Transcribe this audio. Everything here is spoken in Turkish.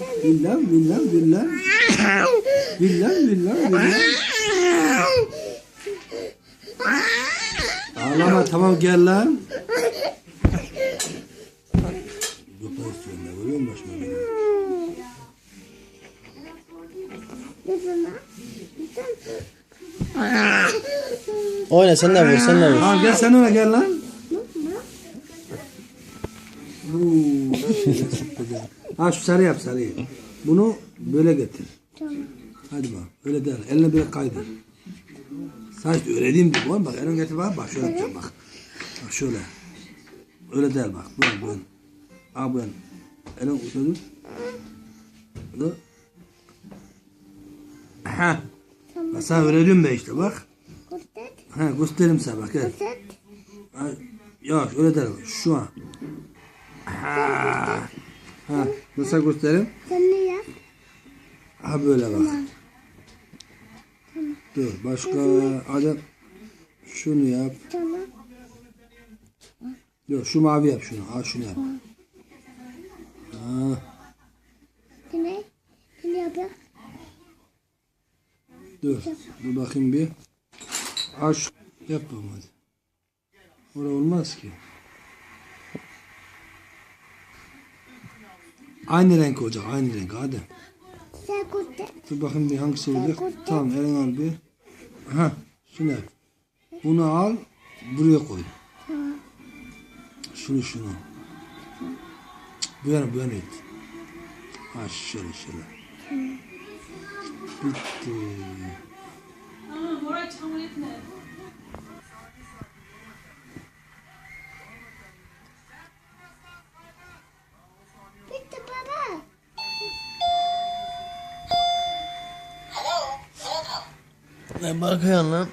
Villan, villan, villan. Villan, villan, villan. Ağlama tamam gel lan. Köpeği istiyorsun da görüyor musun başıma beni? Oyna sen de vur sen de vur. Ha gel sen ona gel lan. Ha şu sarı yap sarıyı. Bunu böyle getir. Tamam. Hadi bak. Öyle der. Eline böyle kaydır. Saç öğreteyim gibi oğlum bak. Elini getir bak. Bak şöyle yapacağım bak. Bak şöyle. Öyle der bak. Böyle böyle. Al böyle. Elini uzadır. Dur. Ha. Bak sana öğretiyorum ben işte bak. Kurtar. Ha göstereyim sana bak gel. Kurtar. Ha, yavaş öyle der. Şu an. Ha. Ha. Nasıl göstereyim? Sen ne yap? Ha böyle bak. Dur başka hadi şunu yap. Tamam. Yok şu mavi yap şunu. Ha şunu yap. Ha, Ne? Ne yapıyor? dur. Dur bakayım bir. Ha şu yap bakalım hadi. Orada olmaz ki. Aynı renk olacak. Aynı renk. Hadi. Dur bakayım bir hangisi olacak. Tamam elin al bir. Ha, şuna. Bunu al. Buraya koy. Şunu şunu. Bu yana bu yana it. Ha şöyle şöyle. Bitti. Ama oraya etme. 来吧开了